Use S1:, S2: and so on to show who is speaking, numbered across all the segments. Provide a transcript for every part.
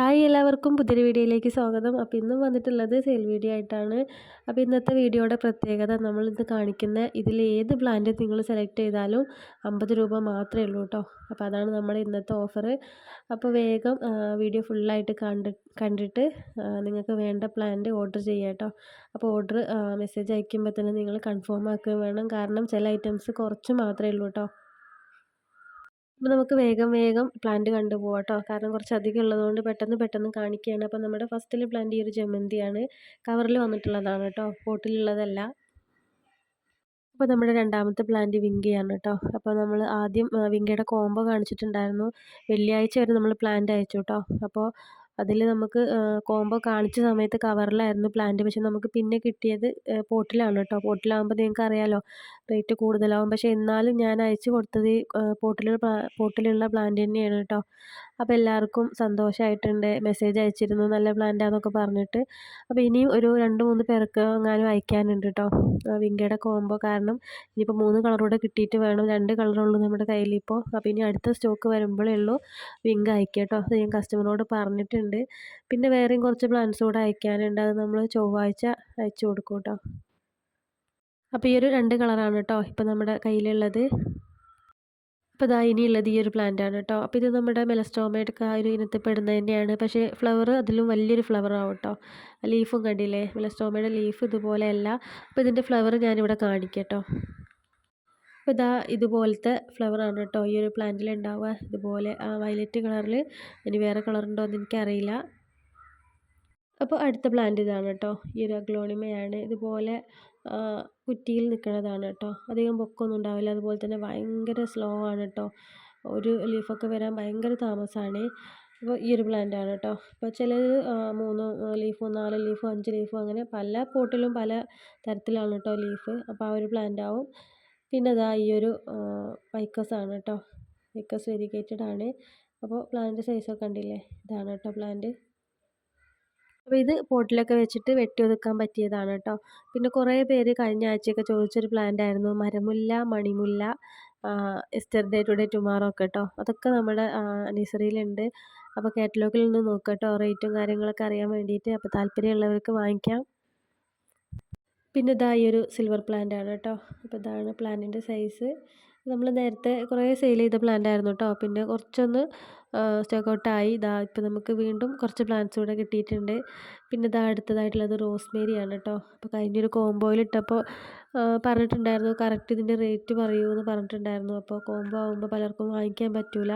S1: Hi എല്ലാവർക്കും പുതിയൊരു വീഡിയോയിലേക്ക് സ്വാഗതം. അപ്പോൾ ഇന്നും വന്നിട്ടുള്ളത് സെയിൽ വീഡിയോ ആയിട്ടാണ്. അപ്പോൾ ഇന്നത്തെ വീഡിയോയുടെ പ്രത്യേകത നമ്മൾ ഇന്ന് കാണിക്കുന്ന ഇതിൽ ഏത് പ്ലാന്റ് നിങ്ങൾ സെലക്ട് ചെയ്താലും അമ്പത് രൂപ മാത്രമേ ഉള്ളൂ കേട്ടോ അപ്പോൾ അതാണ് നമ്മുടെ ഇന്നത്തെ ഓഫർ അപ്പോൾ വേഗം വീഡിയോ ഫുള്ളായിട്ട് കണ്ട് കണ്ടിട്ട് നിങ്ങൾക്ക് വേണ്ട പ്ലാന്റ് ഓർഡർ ചെയ്യാം കേട്ടോ അപ്പോൾ ഓർഡർ മെസ്സേജ് അയക്കുമ്പോൾ തന്നെ നിങ്ങൾ കൺഫേം ആക്കുകയും വേണം. കാരണം ചില ഐറ്റംസ് കുറച്ച് മാത്രമേ ഉള്ളൂ കേട്ടോ അപ്പോൾ നമുക്ക് വേഗം വേഗം പ്ലാന്റ് കണ്ടു പോകാം കാരണം കുറച്ച് അധികം ഉള്ളതുകൊണ്ട് പെട്ടെന്ന് പെട്ടെന്ന് കാണിക്കുകയാണ്. അപ്പോൾ നമ്മുടെ ഫസ്റ്റിലെ പ്ലാന്റ് ഈ ഒരു ജമന്തിയാണ്. കവറിൽ വന്നിട്ടുള്ളതാണ് കേട്ടോ. പോട്ടിലുള്ളതല്ല അപ്പോൾ നമ്മുടെ രണ്ടാമത്തെ പ്ലാന്റ് വിങ്കയാണ് കേട്ടോ. അപ്പോൾ നമ്മൾ ആദ്യം വിങ്കയുടെ കോംബോ കാണിച്ചിട്ടുണ്ടായിരുന്നു. വെള്ളിയാഴ്ച വരെ നമ്മൾ പ്ലാന്റ് അയച്ചു കേട്ടോ. അപ്പോൾ അതിൽ നമുക്ക് കോംബോ കാണിച്ച സമയത്ത് കവറിലായിരുന്നു പ്ലാന്റ്. പക്ഷെ നമുക്ക് പിന്നെ കിട്ടിയത് പോട്ടിലാണ് കേട്ടോ. പോട്ടിലാകുമ്പോൾ നിങ്ങൾക്ക് അറിയാലോ റേറ്റ് കൂടുതലാവും. പക്ഷെ എന്നാലും ഞാൻ അയച്ചു കൊടുത്തത് പോട്ടിലുള്ള പോട്ടിലുള്ള പ്ലാന്റ് തന്നെയാണ് കേട്ടോ. അപ്പോൾ എല്ലാവർക്കും സന്തോഷമായിട്ടുണ്ട് മെസ്സേജ് അയച്ചിരുന്നു. നല്ല പ്ലാന്റാന്നൊക്കെ പറഞ്ഞിട്ട്. അപ്പോൾ ഇനിയും ഒരു രണ്ട് മൂന്ന് പേർക്ക് എങ്ങാനും അയക്കാനുണ്ട് കേട്ടോ വിങ്കയുടെ കോംബോ കാരണം ഇനിയിപ്പോൾ മൂന്ന് കളറൂടെ കിട്ടിയിട്ട് വേണം. രണ്ട് കളറുള്ളൂ നമ്മുടെ കയ്യിൽ ഇപ്പോൾ അപ്പോൾ ഇനി അടുത്ത സ്റ്റോക്ക് വരുമ്പോഴേ ഉള്ളൂ. വിങ്ക് അയക്കുക കേട്ടോ അത് ഞാൻ കസ്റ്റമറോട് പറഞ്ഞിട്ടുണ്ട്. പിന്നെ വേറെയും കുറച്ച് പ്ലാന്റ്സ് കൂടെ അയക്കാനുണ്ട്. അത് നമ്മൾ ചൊവ്വാഴ്ച അയച്ചു കൊടുക്കും കേട്ടോ അപ്പോൾ ഈ ഒരു രണ്ട് കളറാണ് കേട്ടോ ഇപ്പോൾ നമ്മുടെ കയ്യിലുള്ളത്. അപ്പോൾ ഇതാ ഇനിയുള്ളത് ഈ ഒരു പ്ലാന്റ് ആണ് കേട്ടോ അപ്പോൾ ഇത് നമ്മുടെ മെലസ്റ്റോമയുടെ ആ ഒരു ഇനത്തിൽ പെടുന്നത് തന്നെയാണ്. പക്ഷേ ഫ്ലവർ അതിലും വലിയൊരു ഫ്ലവർ ആവും കേട്ടോ ലീഫും കണ്ടില്ലേ? മെലസ്റ്റോമയുടെ ലീഫ് ഇതുപോലെയല്ല അപ്പോൾ ഇതിന്റെ ഫ്ലവർ ഞാനിവിടെ കാണിക്കാം കേട്ടോ അപ്പോൾ ഇതാ ഇതുപോലത്തെ ഫ്ലവറാണ് കേട്ടോ ഈ ഒരു പ്ലാന്റിൽ ഉണ്ടാവുക ഇതുപോലെ ആ വയലറ്റ് കളറിൽ ഇനി വേറെ കളർ ഉണ്ടോ എന്ന് എനിക്കറിയില്ല. അപ്പോൾ അടുത്ത പ്ലാന്റ് ഇതാണ് കേട്ടോ ഈ ഒരു അഗ്ലോണിമയാണ് ഇതുപോലെ കുറ്റിയിൽ നിൽക്കുന്നതാണ് കേട്ടോ. അധികം പൊക്കമൊന്നും ഉണ്ടാവില്ല. അതുപോലെ തന്നെ ഭയങ്കര സ്ലോ ആണ് കേട്ടോ. ഒരു ലീഫൊക്കെ വരാൻ ഭയങ്കര താമസമാണ് അപ്പോൾ ഈ ഒരു പ്ലാന്റ് ആണ് കേട്ടോ. അപ്പോൾ ചിലത് മൂന്ന് ലീഫോ നാല് ലീഫോ അഞ്ച് ലീഫോ അങ്ങനെ പല പോട്ടിലും പല തരത്തിലാണ് കേട്ടോ ലീഫ് അപ്പോൾ ആ ഒരു പ്ലാന്റ് ആവും. പിന്നെ അതാ ഈ ഒരു വൈക്കസ് ആണ് കേട്ടോ. വൈക്കസ് വെരിഗേറ്റഡ് ആണ്. അപ്പോൾ പ്ലാന്റ് സൈസൊക്കെ കണ്ടില്ലേ? ഇതാണ് കേട്ടോ പ്ലാന്റ് അപ്പോൾ ഇത് പോട്ടിലൊക്കെ വെച്ചിട്ട് വെട്ടി ഒതുക്കാൻ പറ്റിയതാണ് കേട്ടോ പിന്നെ കുറേ പേര് കഴിഞ്ഞ ആഴ്ചയൊക്കെ ചോദിച്ചൊരു പ്ലാന്റ് ആയിരുന്നു. മരമുല്ല മണിമുല്ല എസ്റ്റർഡേ ടുഡേ ടുമാറോ ഒക്കെ കേട്ടോ അതൊക്കെ നമ്മുടെ നഴ്സറിയിലുണ്ട് അപ്പോൾ കാറ്റലോഗിൽ നിന്ന് നോക്കാം കേട്ടോ റേറ്റും കാര്യങ്ങളൊക്കെ അറിയാൻ വേണ്ടിയിട്ട് അപ്പോൾ താല്പര്യമുള്ളവർക്ക് വാങ്ങിക്കാം. പിന്നെ ഇതാ ഈ ഒരു സിൽവർ പ്ലാന്റ് ആണ് കേട്ടോ അപ്പോൾ ഇതാണ് പ്ലാന്റിന്റെ സൈസ് നമ്മൾ നേരത്തെ കുറേ സെയിൽ ചെയ്ത പ്ലാന്റ് ആയിരുന്നു കേട്ടോ പിന്നെ കുറച്ചൊന്ന് സ്റ്റോക്ക് ഔട്ടായി ഇതാ ഇപ്പോൾ നമുക്ക് വീണ്ടും കുറച്ച് പ്ലാന്റ്സ് കൂടെ കിട്ടിയിട്ടുണ്ട്. പിന്നെ ഇതാ അടുത്തതായിട്ടുള്ളത് റോസ്മേരി ആണ് കേട്ടോ അപ്പോൾ കഴിഞ്ഞൊരു കോംബോയിൽ ഇട്ടപ്പോൾ പറഞ്ഞിട്ടുണ്ടായിരുന്നു കറക്റ്റ് ഇതിന്റെ റേറ്റ് പറയൂ എന്ന് പറഞ്ഞിട്ടുണ്ടായിരുന്നു. അപ്പോൾ കോംബോ ആകുമ്പോൾ പലർക്കും വാങ്ങിക്കാൻ പറ്റൂല.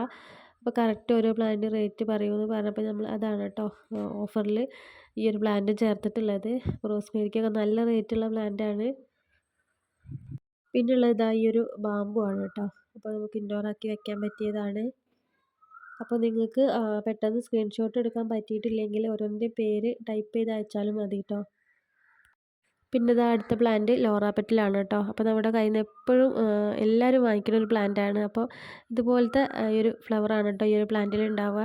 S1: അപ്പോൾ കറക്റ്റ് ഓരോ പ്ലാന്റിന്റെ റേറ്റ് പറയൂ എന്ന് പറഞ്ഞപ്പോൾ നമ്മൾ അതാണ് കേട്ടോ ഓഫറിൽ ഈ ഒരു പ്ലാന്റ് ചേർത്തിട്ടുള്ളത്. റോസ്മേരിക്കൊക്കെ നല്ല റേറ്റുള്ള പ്ലാന്റാണ് പിന്നെ ഉള്ളത് ഇതാ ഈ ഒരു ബാമ്പു ആണ് കേട്ടോ അപ്പോൾ നമുക്ക് ഇൻഡോറാക്കി വെക്കാൻ പറ്റിയതാണ്. അപ്പോൾ നിങ്ങൾക്ക് പെട്ടെന്ന് സ്ക്രീൻഷോട്ട് എടുക്കാൻ പറ്റിയിട്ടില്ലെങ്കിൽ ഓരോന്നിന്റെ പേര് ടൈപ്പ് ചെയ്ത് അയച്ചാലും മതി കേട്ടോ പിന്നെ ഇതാ അടുത്ത പ്ലാന്റ് ലോറാപ്പെറ്റിലാണ് കേട്ടോ അപ്പോൾ നമ്മുടെ കയ്യിൽ നിന്ന് എപ്പോഴും എല്ലാവരും വാങ്ങിക്കുന്ന ഒരു പ്ലാന്റാണ് അപ്പോൾ ഇതുപോലത്തെ ഈ ഒരു ഫ്ലവറാണ് കേട്ടോ ഈ ഒരു പ്ലാന്റിൽ ഉണ്ടാവുക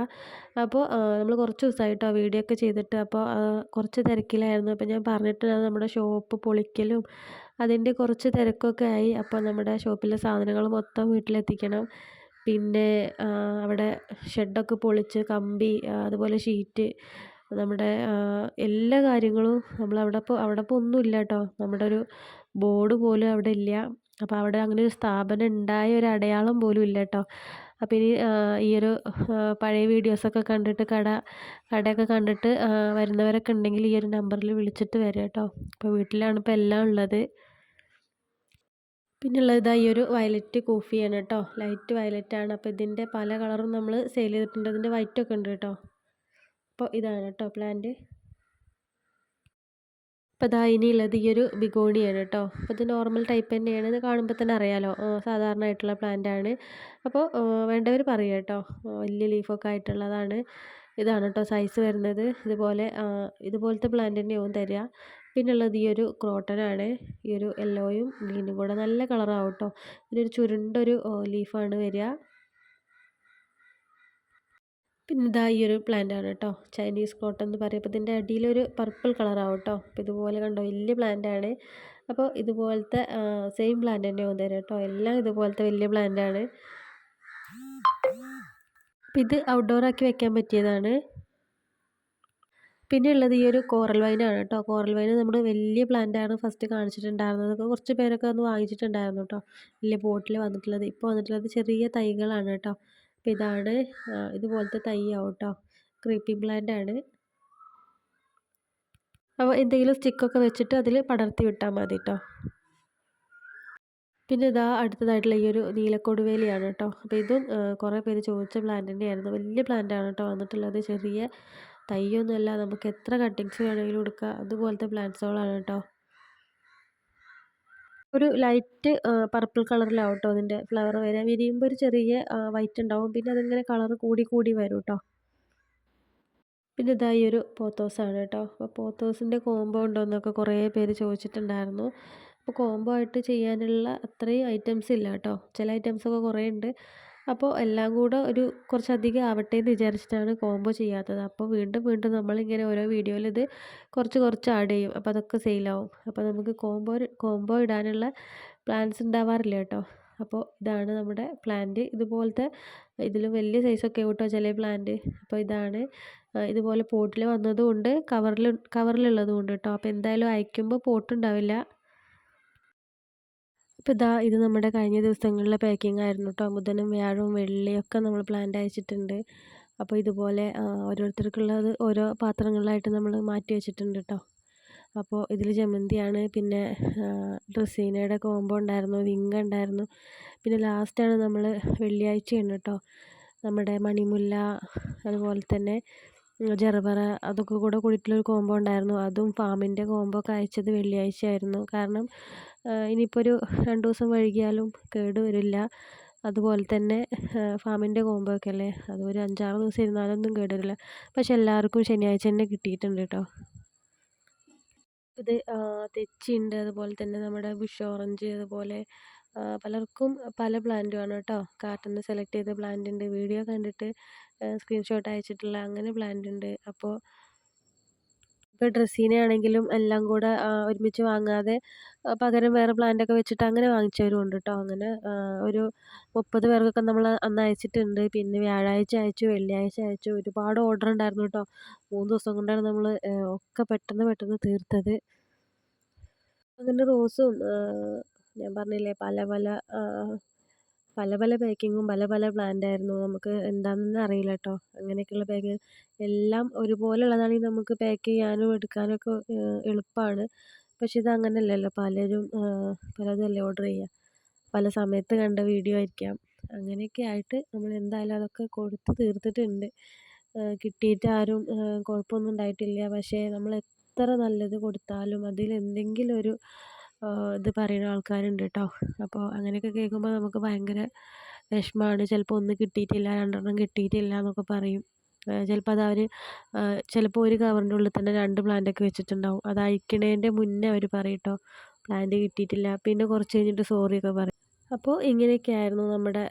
S1: അപ്പോൾ നമ്മൾ കുറച്ച് ദിവസമായിട്ടോ വീഡിയോ ഒക്കെ ചെയ്തിട്ട്. അപ്പോൾ കുറച്ച് തിരക്കിലായിരുന്നു. അപ്പോൾ ഞാൻ പറഞ്ഞിട്ട് നമ്മുടെ ഷോപ്പ് പൊളിക്കലും അതിന്റെ കുറച്ച് തിരക്കൊക്കെ ആയി. അപ്പോൾ നമ്മുടെ ഷോപ്പിലെ സാധനങ്ങൾ മൊത്തം വീട്ടിലെത്തിക്കണം. പിന്നെ അവിടെ ഷെഡൊക്കെ പൊളിച്ച് കമ്പി അതുപോലെ ഷീറ്റ് നമ്മുടെ എല്ലാ കാര്യങ്ങളും നമ്മളവിടെ ഇപ്പോൾ അവിടെ ഇപ്പോൾ ഒന്നുമില്ല കേട്ടോ. നമ്മുടെ ഒരു ബോർഡ് പോലും അവിടെ ഇല്ല. അപ്പോൾ അവിടെ അങ്ങനെ ഒരു സ്ഥാപനം ഉണ്ടായ ഒരു അടയാളം പോലും ഇല്ല കേട്ടോ. അപ്പോൾ ഇനി ഈ ഒരു പഴയ വീഡിയോസൊക്കെ കണ്ടിട്ട് കട കടയൊക്കെ കണ്ടിട്ട് വരുന്നവരൊക്കെ ഉണ്ടെങ്കിൽ ഈ ഒരു നമ്പറിൽ വിളിച്ചിട്ട് വരാം കേട്ടോ. ഇപ്പോൾ വീട്ടിലാണ് ഇപ്പോൾ എല്ലാം ഉള്ളത്. പിന്നെ ഉള്ളത് ഇതാ ഈ ഒരു വയലറ്റ് കോഫിയാണ് കേട്ടോ. ലൈറ്റ് വയലറ്റ് ആണ്. അപ്പോൾ ഇതിന്റെ പല കളറും നമ്മൾ സെയിൽ ചെയ്തിട്ടുണ്ട്. ഇതിന്റെ വൈറ്റ് ഒക്കെ ഉണ്ട് കേട്ടോ. അപ്പോൾ ഇതാണ് കേട്ടോ പ്ലാന്റ് അപ്പോൾ ഇതാ ഇനിയുള്ളത് ഈ ഒരു ബിഗോണിയാണ് കേട്ടോ. അപ്പോൾ ഇത് നോർമൽ ടൈപ്പ് തന്നെയാണ്. ഇത് കാണുമ്പോൾ തന്നെ അറിയാലോ. സാധാരണയായിട്ടുള്ള പ്ലാന്റ് ആണ്. അപ്പോൾ വേണ്ടവർ പറയുക കേട്ടോ. വലിയ ലീഫൊക്കെ ആയിട്ടുള്ളതാണ്. ഇതാണ് കേട്ടോ സൈസ് വരുന്നത്. ഇതുപോലെ ഇതുപോലത്തെ പ്ലാന്റ് തന്നെയാവും തരിക. പിന്നെ ഉള്ളത് ഈ ഒരു ക്രോട്ടനാണ്. ഈ ഒരു യെല്ലോയും ഗ്രീനും കൂടെ നല്ല കളറാവും കേട്ടോ ഇതിനൊരു ചുരുണ്ടൊരു ലീഫാണ് വരിക. പിന്നെ ഇതാ ഈ ഒരു പ്ലാന്റ് ആണ് കേട്ടോ ചൈനീസ് ക്രോട്ടൺ എന്ന് പറയുമ്പോൾ ഇതിന്റെ അടിയിലൊരു പർപ്പിൾ കളറാവും കേട്ടോ അപ്പോൾ ഇതുപോലെ കണ്ടോ വലിയ പ്ലാന്റ് ആണ് അപ്പോൾ ഇതുപോലത്തെ സെയിം പ്ലാന്റ് തന്നെ തരാം കേട്ടോ എല്ലാം ഇതുപോലത്തെ വലിയ പ്ലാന്റ് ആണ് അപ്പോൾ ഇത് ഔട്ട്ഡോർ ആക്കി വെക്കാൻ പറ്റിയതാണ്. പിന്നെ ഉള്ളത് ഈ ഒരു കോറൽ വൈനാണ് കേട്ടോ. കോറൽ വൈൻ നമ്മൾ വലിയ പ്ലാന്റാണ് ഫസ്റ്റ് കാണിച്ചിട്ടുണ്ടായിരുന്നത്. കുറച്ച് പേരൊക്കെ ഒന്ന് വാങ്ങിച്ചിട്ടുണ്ടായിരുന്നു കേട്ടോ. വലിയ ബോട്ടിൽ വന്നിട്ടുള്ളത്. ഇപ്പോൾ വന്നിട്ടുള്ളത് ചെറിയ തൈകളാണ് കേട്ടോ. അപ്പോൾ ഇതാണ് ഇതുപോലത്തെ തൈയാവും കേട്ടോ. ക്രീപ്പി പ്ലാന്റ് ആണ്. അപ്പോൾ എന്തെങ്കിലും സ്റ്റിക്കൊക്കെ വെച്ചിട്ട് അതിൽ പടർത്തി വിട്ടാൽ മതി കേട്ടോ. പിന്നെ ഇതാ അടുത്തതായിട്ടുള്ള ഈ ഒരു നീലക്കൊടുവേലിയാണ് കേട്ടോ. അപ്പോൾ ഇതും കുറേ പേര് ചോദിച്ച പ്ലാന്റ് തന്നെയായിരുന്നു. വലിയ ആണ് കേട്ടോ വന്നിട്ടുള്ളത്. ചെറിയ തൈയൊന്നുമല്ല നമുക്ക് എത്ര കട്ടിങ്സ് വേണമെങ്കിലും എടുക്കാം. അതുപോലത്തെ പ്ലാന്റ്സുകളാണ് കേട്ടോ. ഒരു ലൈറ്റ് പർപ്പിൾ കളറിലാവും കേട്ടോ അതിന്റെ ഫ്ലവർ വരിക വിരിയുമ്പോൾ ഒരു ചെറിയ വൈറ്റ് ഉണ്ടാവും. പിന്നെ അതിങ്ങനെ കളർ കൂടി കൂടി വരും കേട്ടോ. പിന്നെ ഇതാ ഈ ഒരു പോത്തോസാണ് കേട്ടോ. അപ്പോൾ പോത്തോസിന്റെ കോംബോ ഉണ്ടോ എന്നൊക്കെ കുറേ പേര് ചോദിച്ചിട്ടുണ്ടായിരുന്നു. അപ്പോൾ കോംബോ ആയിട്ട് ചെയ്യാനുള്ള അത്രയും ഐറ്റംസ് ഇല്ല കേട്ടോ. ചില ഐറ്റംസൊക്കെ കുറേ ഉണ്ട്. അപ്പോൾ എല്ലാം കൂടെ ഒരു കുറച്ചധികം ആവട്ടെ എന്ന് വിചാരിച്ചിട്ടാണ് കോംബോ ചെയ്യാത്തത്. അപ്പോൾ വീണ്ടും വീണ്ടും നമ്മളിങ്ങനെ ഓരോ വീഡിയോയിൽ ഇത് കുറച്ച് കുറച്ച് ആഡ് ചെയ്യും. അപ്പോൾ അതൊക്കെ സെയിലാവും അപ്പോൾ നമുക്ക് കോംബോ കോംബോ ഇടാനുള്ള പ്ലാൻസ് ഉണ്ടാവാറില്ല കേട്ടോ. അപ്പോൾ ഇതാണ് നമ്മുടെ പ്ലാന്റ് ഇതുപോലത്തെ ഇതിലും വലിയ സൈസൊക്കെ കേട്ടോ ചില പ്ലാന്റ് അപ്പോൾ ഇതാണ് ഇതുപോലെ പോട്ടിൽ വന്നതുകൊണ്ട് കവറിൽ കവറിലുള്ളതും ഉണ്ട് കേട്ടോ. അപ്പോൾ എന്തായാലും അയക്കുമ്പോൾ പോട്ടുണ്ടാവില്ല അപ്പോൾ ഇതാ ഇത് നമ്മുടെ കഴിഞ്ഞ ദിവസങ്ങളിലെ പാക്കിംഗ് ആയിരുന്നു കേട്ടോ ബുധനും വ്യാഴവും വെള്ളിയൊക്കെ നമ്മൾ പ്ലാന്റ് അയച്ചിട്ടുണ്ട്. അപ്പോൾ ഇതുപോലെ ഓരോരുത്തർക്കുള്ളത് ഓരോ പാത്രങ്ങളിലായിട്ട് നമ്മൾ മാറ്റി വെച്ചിട്ടുണ്ട് കേട്ടോ അപ്പോൾ ഇതിൽ ജമന്തിയാണ് പിന്നെ ഡ്രസ്സീനയുടെ കോംബോ ഉണ്ടായിരുന്നു വിങ്ക ഉണ്ടായിരുന്നു. പിന്നെ ലാസ്റ്റാണ് നമ്മൾ വെള്ളിയാഴ്ചയാണ് കേട്ടോ നമ്മുടെ മണിമുല്ല അതുപോലെ തന്നെ ജറബറ അതൊക്കെ കൂടെ കൂടിയിട്ടുള്ളൊരു കോംബോ ഉണ്ടായിരുന്നു. അതും ഫാമിന്റെ കോംബോ അയച്ചത് വെള്ളിയാഴ്ച ആയിരുന്നു. കാരണം ഇനിയിപ്പോൾ ഒരു രണ്ട് ദിവസം വൈകിയാലും കേട് വരില്ല. അതുപോലെ തന്നെ ഫാമിന്റെ കോംബോ ഒക്കെ അല്ലേ? അത് ഒരു അഞ്ചാറ് ദിവസം ഇരുന്നാലൊന്നും കേട് വരില്ല. പക്ഷെ എല്ലാവർക്കും ശനിയാഴ്ച തന്നെ കിട്ടിയിട്ടുണ്ട് കേട്ടോ ഇത് തെച്ചിയുണ്ട് അതുപോലെ തന്നെ നമ്മുടെ ബുഷ് ഓറഞ്ച് അതുപോലെ പലർക്കും പല പ്ലാന്റുമാണ് കേട്ടോ കാർട്ടിൽ സെലക്ട് ചെയ്ത പ്ലാന്റ് ഉണ്ട്. വീഡിയോ കണ്ടിട്ട് സ്ക്രീൻഷോട്ട് അയച്ചിട്ടുള്ള അങ്ങനെ പ്ലാന്റ് ഉണ്ട്. അപ്പോൾ ഇപ്പോൾ ഡ്രസ്സീനെ ആണെങ്കിലും എല്ലാം കൂടെ ഒരുമിച്ച് വാങ്ങാതെ പകരം വേറെ പ്ലാന്റൊക്കെ വെച്ചിട്ട് അങ്ങനെ വാങ്ങിച്ചവരും ഉണ്ട് കേട്ടോ അങ്ങനെ ഒരു മുപ്പത് പേർക്കൊക്കെ നമ്മൾ അന്ന് അയച്ചിട്ടുണ്ട്. പിന്നെ വ്യാഴാഴ്ച അയച്ചു വെള്ളിയാഴ്ച അയച്ചു ഒരുപാട് ഓർഡർ ഉണ്ടായിരുന്നു കേട്ടോ മൂന്ന് ദിവസം കൊണ്ടാണ് നമ്മൾ ഒക്കെ പെട്ടെന്ന് പെട്ടെന്ന് തീർത്തത്. അങ്ങനെ റോസും ഞാൻ പറഞ്ഞില്ലേ പല പല പല പല പാക്കിങ്ങും പല പല പ്ലാന്റായിരുന്നു നമുക്ക് എന്താണെന്ന് അറിയില്ല കേട്ടോ അങ്ങനെയൊക്കെയുള്ള ബാഗ് എല്ലാം ഒരുപോലെ ഉള്ളതാണെങ്കിൽ നമുക്ക് പാക്ക് ചെയ്യാനും എടുക്കാനും ഒക്കെ എളുപ്പമാണ് പക്ഷെ ഇത് അങ്ങനെയല്ലല്ലോ. പലരും പലതല്ലേ ഓർഡർ ചെയ്യുക പല സമയത്ത് കണ്ട വീഡിയോ ആയിരിക്കാം. അങ്ങനെയൊക്കെ ആയിട്ട് നമ്മൾ എന്തായാലും അതൊക്കെ കൊടുത്ത് തീർത്തിട്ടുണ്ട്. കിട്ടിയിട്ട് ആരും കുഴപ്പമൊന്നും ഉണ്ടായിട്ടില്ല. പക്ഷേ നമ്മൾ എത്ര നല്ലത് കൊടുത്താലും അതിൽ എന്തെങ്കിലും ഒരു ഇത് പറയുന്ന ആൾക്കാരുണ്ട് കേട്ടോ അപ്പോൾ അങ്ങനെയൊക്കെ കേൾക്കുമ്പോൾ നമുക്ക് ഭയങ്കര വിഷമമാണ് ചിലപ്പോൾ ഒന്ന് കിട്ടിയിട്ടില്ല രണ്ടെണ്ണം കിട്ടിയിട്ടില്ല എന്നൊക്കെ പറയും. ചിലപ്പോൾ അത് അവർ ചിലപ്പോൾ ഒരു കവറിന്റെ ഉള്ളിൽ തന്നെ രണ്ട് പ്ലാന്റൊക്കെ വെച്ചിട്ടുണ്ടാവും. അത് അയക്കണേന്റെ മുന്നേ അവർ പറയും കേട്ടോ പ്ലാന്റ് കിട്ടിയിട്ടില്ല. പിന്നെ കുറച്ച് കഴിഞ്ഞിട്ട് സോറി ഒക്കെ പറയും. അപ്പോൾ ഇങ്ങനെയൊക്കെയായിരുന്നു നമ്മുടെ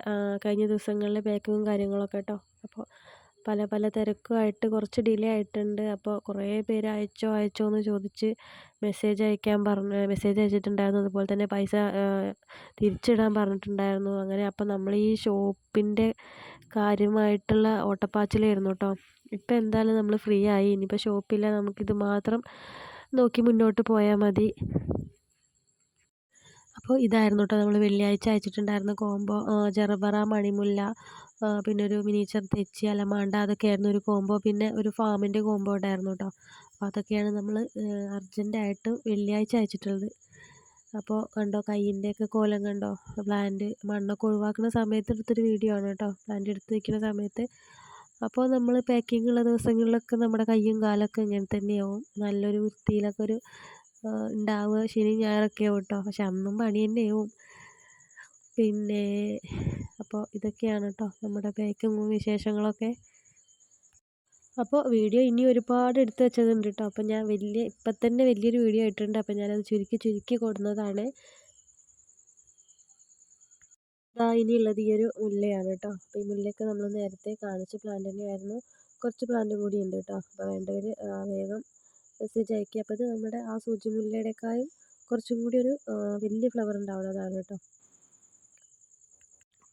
S1: കഴിഞ്ഞ ദിവസങ്ങളിലെ പാക്കിങ്ങും കാര്യങ്ങളൊക്കെ കേട്ടോ അപ്പോൾ പല പല തിരക്കുമായിട്ട് കുറച്ച് ഡിലേ ആയിട്ടുണ്ട്. അപ്പോൾ കുറേ പേര് അയച്ചോ അയച്ചോ എന്ന് ചോദിച്ച് മെസ്സേജ് അയക്കാൻ പറഞ്ഞ് മെസ്സേജ് അയച്ചിട്ടുണ്ടായിരുന്നു. അതുപോലെ തന്നെ പൈസ തിരിച്ചിടാൻ പറഞ്ഞിട്ടുണ്ടായിരുന്നു. അങ്ങനെ അപ്പോൾ നമ്മൾ ഈ ഷോപ്പിന്റെ കാര്യമായിട്ടുള്ള ഓട്ടപ്പാച്ചിലായിരുന്നു കേട്ടോ. ഇപ്പം എന്തായാലും നമ്മൾ ഫ്രീ ആയി. ഇനിയിപ്പോൾ ഷോപ്പില്ല. നമുക്കിത് മാത്രം നോക്കി മുന്നോട്ട് പോയാൽ മതി. അപ്പോൾ ഇതായിരുന്നു കേട്ടോ നമ്മൾ വെള്ളിയാഴ്ച അയച്ചിട്ടുണ്ടായിരുന്ന കോംബോ ജറബറ മണിമുല്ല പിന്നെ ഒരു മിനിച്ചർ തെച്ചി അലമാണ്ട അതൊക്കെയായിരുന്നു ഒരു കോംബോ പിന്നെ ഒരു ഫാമിന്റെ കോംബോ ഉണ്ടായിരുന്നു കേട്ടോ അപ്പോൾ അതൊക്കെയാണ് നമ്മൾ അർജന്റായിട്ട് വെള്ളിയാഴ്ച അയച്ചിട്ടുള്ളത്. അപ്പോൾ കണ്ടോ കയ്യിന്റെയൊക്കെ കോലം കണ്ടോ? പ്ലാന്റ് മണ്ണൊക്കെ ഒഴിവാക്കുന്ന സമയത്ത് എടുത്തൊരു വീഡിയോ ആണ് കേട്ടോ പ്ലാന്റ് എടുത്ത് വയ്ക്കുന്ന സമയത്ത്. അപ്പോൾ നമ്മൾ പാക്കിംഗ് ഉള്ള ദിവസങ്ങളിലൊക്കെ നമ്മുടെ കയ്യും കാലൊക്കെ ഇങ്ങനെ തന്നെയാവും. നല്ലൊരു വൃത്തിയിലൊക്കെ ഒരു ഉണ്ടാവുക ശനി ഞായറൊക്കെ കേട്ടോ പക്ഷെ അന്നും പണി തന്നെയാവും പിന്നെ അപ്പോൾ ഇതൊക്കെയാണ് കേട്ടോ നമ്മുടെ പാക്കിങ്ങും വിശേഷങ്ങളൊക്കെ. അപ്പോൾ വീഡിയോ ഇനി ഒരുപാട് എടുത്തു വെച്ചതുണ്ട് കേട്ടോ അപ്പോൾ ഞാൻ വലിയ ഇപ്പം തന്നെ വലിയൊരു വീഡിയോ ഇട്ടിട്ടുണ്ട്. അപ്പോൾ ഞാനത് ചുരുക്കി ചുരുക്കി കൊടുന്നതാണ്. ഇതാ ഇനിയുള്ളത് ഈ ഒരു മുല്ലയാണ് കേട്ടോ അപ്പോൾ ഈ മുല്ലയൊക്കെ നമ്മൾ നേരത്തെ കാണിച്ച പ്ലാന്റ് തന്നെയായിരുന്നു. കുറച്ച് പ്ലാന്റും കൂടി ഉണ്ട് കേട്ടോ അപ്പോൾ വേണ്ടവർ വേഗം മെസ്സേജ് അയക്കുക. അപ്പോൾ ഇത് നമ്മുടെ ആ സൂചി മുല്ലയുടെക്കായും കുറച്ചും കൂടി ഒരു വലിയ ഫ്ലവർ ഉണ്ടാവുന്നതാണ് കേട്ടോ.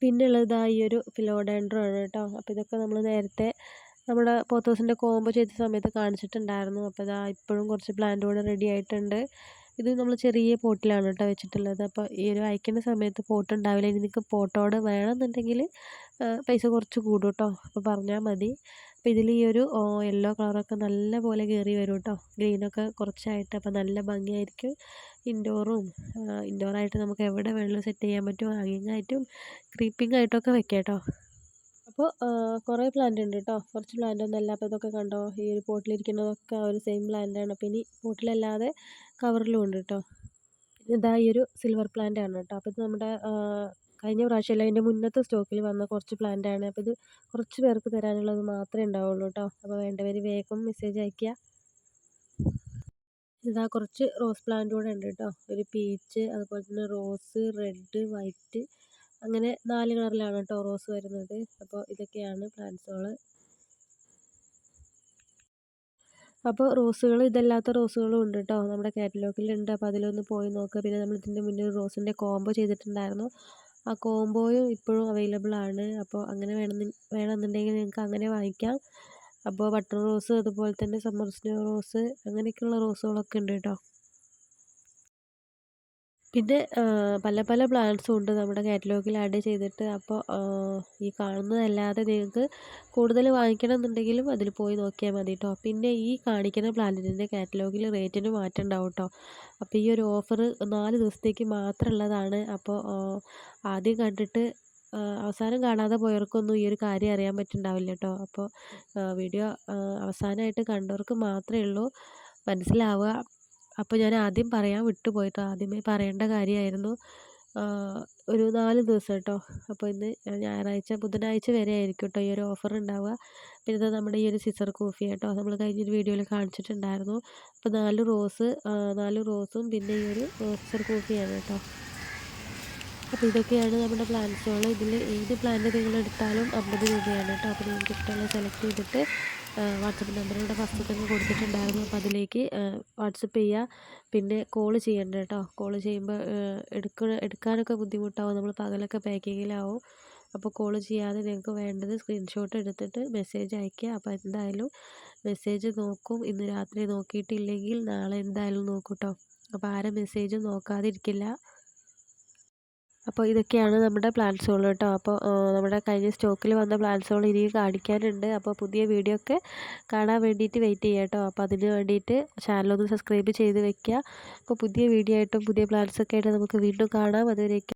S1: പിന്നെ ഉള്ളത് ഈ ഒരു ഫിലോഡാൻഡ്രോ ആണ് കേട്ടോ. അപ്പോൾ ഇതൊക്കെ നമ്മൾ നേരത്തെ നമ്മുടെ പോത്തോസിന്റെ കോംബോ ചെയ്ത സമയത്ത് കാണിച്ചിട്ടുണ്ടായിരുന്നു. അപ്പോൾ ഇതാ ഇപ്പോഴും കുറച്ച് പ്ലാന്റ് കൂടെ റെഡി ആയിട്ടുണ്ട്. ഇത് നമ്മൾ ചെറിയ പോട്ടിലാണ് കേട്ടോ വെച്ചിട്ടുള്ളത്. അപ്പോൾ ഈ ഒരു അയക്കുന്ന സമയത്ത് പോട്ട് ഉണ്ടാവില്ല. ഇനി നിങ്ങൾക്ക് പോട്ടോട് വേണമെന്നുണ്ടെങ്കിൽ പൈസ കുറച്ച് കൂടും കേട്ടോ. അപ്പോൾ പറഞ്ഞാൽ മതി. അപ്പോൾ ഇതിൽ ഈ ഒരു യെല്ലോ കളറൊക്കെ നല്ല പോലെ കയറി വരും കേട്ടോ ഗ്രീനൊക്കെ കുറച്ചായിട്ട് അപ്പോൾ നല്ല ഭംഗിയായിരിക്കും. ഇൻഡോറും ഇൻഡോറായിട്ട് നമുക്ക് എവിടെ വേണമെങ്കിലും സെറ്റ് ചെയ്യാൻ പറ്റും. ഹാങ്ങിങ് ആയിട്ടും ക്രീപ്പിംഗ് ആയിട്ടൊക്കെ വെക്കാം കേട്ടോ അപ്പോൾ കുറേ പ്ലാന്റ് ഉണ്ട് കേട്ടോ കുറച്ച് പ്ലാന്റ് അല്ല അപ്പോൾ ഇതൊക്കെ കണ്ടോ? ഈ ഒരു പോട്ടിലിരിക്കുന്നതൊക്കെ ഒരു സെയിം പ്ലാന്റ് ആണ്. അപ്പോൾ ഇനി പോട്ടിലല്ലാതെ കവറിലും ഉണ്ട് കേട്ടോ ഇതാ ഈ ഒരു സിൽവർ പ്ലാന്റ് ആണ് കേട്ടോ അപ്പോൾ ഇത് നമ്മുടെ കഴിഞ്ഞ പ്രാവശ്യമല്ല അതിന്റെ മുന്നത്തെ സ്റ്റോക്കിൽ വന്ന കുറച്ച് പ്ലാന്റ് ആണ്. അപ്പോൾ ഇത് കുറച്ച് പേർക്ക് തരാനുള്ളത് മാത്രമേ ഉണ്ടാവുള്ളൂ കേട്ടോ അപ്പോൾ വേണ്ടവർ വേഗം മെസ്സേജ് അയയ്ക്കുക. ഇതാ കുറച്ച് റോസ് പ്ലാന്റ് കൂടെ ഉണ്ട് കേട്ടോ ഒരു പീച്ച് അതുപോലെ തന്നെ റോസ് റെഡ് വൈറ്റ് അങ്ങനെ നാല് കളറിലാണ് കേട്ടോ റോസ് വരുന്നത്. അപ്പോൾ ഇതൊക്കെയാണ് പ്ലാന്റ്സുകൾ അപ്പോൾ റോസുകൾ ഇതല്ലാത്ത റോസുകളും ഉണ്ട് കേട്ടോ നമ്മുടെ കാറ്റലോഗിലുണ്ട് അപ്പോൾ അതിലൊന്ന് പോയി നോക്കുക. പിന്നെ നമ്മൾ ഇതിന്റെ മുന്നേ റോസിന്റെ കോംബോ ചെയ്തിട്ടുണ്ടായിരുന്നു. ആ കോംബോയും ഇപ്പോഴും അവൈലബിൾ ആണ്. അപ്പോൾ അങ്ങനെ വേണമെന്ന് വേണമെന്നുണ്ടെങ്കിൽ നിങ്ങൾക്ക് അങ്ങനെ വാങ്ങിക്കാം. അപ്പോൾ ബട്ടർ റോസ് അതുപോലെ തന്നെ സമ്മർ സ്നോ റോസ് അങ്ങനെയൊക്കെയുള്ള റോസുകളൊക്കെ ഉണ്ട് കേട്ടോ. പിന്നെ പല പല പ്ലാന്റ്സും ഉണ്ട് നമ്മുടെ കാറ്റലോഗിൽ ആഡ് ചെയ്തിട്ട്. അപ്പോൾ ഈ കാണുന്നതല്ലാതെ നിങ്ങൾക്ക് കൂടുതൽ വാങ്ങിക്കണം എന്നുണ്ടെങ്കിലും അതിൽ പോയി നോക്കിയാൽ മതി കേട്ടോ പിന്നെ ഈ കാണിക്കുന്ന പ്ലാന്റിന്റെ കാറ്റലോഗിൽ റേറ്റിന് മാറ്റം ഉണ്ടാവും കേട്ടോ അപ്പോൾ ഈ ഒരു ഓഫർ നാല് ദിവസത്തേക്ക് മാത്രമുള്ളതാണ്. അപ്പോൾ ആദ്യം കണ്ടിട്ട് അവസാനം കാണാതെ പോയവർക്കൊന്നും ഈ ഒരു കാര്യം അറിയാൻ പറ്റുന്നുണ്ടാവില്ല കേട്ടോ അപ്പോൾ വീഡിയോ അവസാനമായിട്ട് കണ്ടവർക്ക് മാത്രമേ ഉള്ളൂ. മനസ്സിലാവുക. അപ്പോൾ ഞാൻ ആദ്യം പറയാൻ വിട്ടുപോയിട്ടോ. ആദ്യമേ പറയേണ്ട കാര്യമായിരുന്നു. ഒരു നാല് ദിവസം കേട്ടോ അപ്പോൾ ഇന്ന് ഞായറാഴ്ച ബുധനാഴ്ച വരെ ആയിരിക്കും കേട്ടോ ഈ ഒരു ഓഫർ ഉണ്ടാവുക. പിന്നെ ഇത് നമ്മുടെ ഈ ഒരു സിസർ കോഫി കേട്ടോ നമ്മൾ കഴിഞ്ഞൊരു വീഡിയോയിൽ കാണിച്ചിട്ടുണ്ടായിരുന്നു. അപ്പോൾ നാല് റോസ് നാല് റോസും പിന്നെ ഈ ഒരു സിസർ കോഫിയാണ് കേട്ടോ. അപ്പോൾ ഇതൊക്കെയാണ് നമ്മുടെ പ്ലാൻസുകൾ ഇതിൽ ഏത് പ്ലാന്റ് നിങ്ങൾ എടുത്താലും അമ്പത് രൂപയാണ് കേട്ടോ. അപ്പോൾ നിങ്ങൾക്ക് ഇഷ്ടമുള്ള സെലക്ട് ചെയ്തിട്ട് വാട്സപ്പ് നമ്പർ ഇവിടെ ഫസ്റ്റ് തന്നെ കൊടുത്തിട്ടുണ്ടായിരുന്നു. അപ്പോൾ അതിലേക്ക് വാട്സപ്പ് ചെയ്യുക പിന്നെ കോൾ ചെയ്യണ്ട കേട്ടോ. കോൾ ചെയ്യുമ്പോൾ എടുക്ക എടുക്കാനൊക്കെ ബുദ്ധിമുട്ടാവും. നമ്മൾ പകലൊക്കെ പാക്കിങ്ങിലാവും. അപ്പോൾ കോൾ ചെയ്യാതെ നിങ്ങൾക്ക് വേണ്ടത് സ്ക്രീൻഷോട്ട് എടുത്തിട്ട് മെസ്സേജ് അയയ്ക്കുക അപ്പോൾ എന്തായാലും മെസ്സേജ് നോക്കും. ഇന്ന് രാത്രി നോക്കിയിട്ടില്ലെങ്കിൽ നാളെ എന്തായാലും നോക്കും കേട്ടോ അപ്പോൾ ആരും മെസ്സേജ് നോക്കാതിരിക്കില്ല. അപ്പോൾ ഇതൊക്കെയാണ് നമ്മുടെ പ്ലാൻസുകൾ കേട്ടോ. അപ്പോൾ നമ്മുടെ കഴിഞ്ഞ സ്റ്റോക്കിൽ വന്ന പ്ലാൻസുകൾ ഇനിയും കാണിക്കാനുണ്ട്. അപ്പോൾ പുതിയ വീഡിയോ ഒക്കെ കാണാൻ വേണ്ടിയിട്ട് വെയിറ്റ് ചെയ്യാം കേട്ടോ. അപ്പോൾ അതിന് വേണ്ടിയിട്ട് ചാനലൊന്ന് സബ്സ്ക്രൈബ് ചെയ്ത് വെക്കുക അപ്പോൾ പുതിയ വീഡിയോ ആയിട്ടും പുതിയ പ്ലാൻസൊക്കെ ആയിട്ട് നമുക്ക് വീണ്ടും കാണാം. അതുവരേക്കും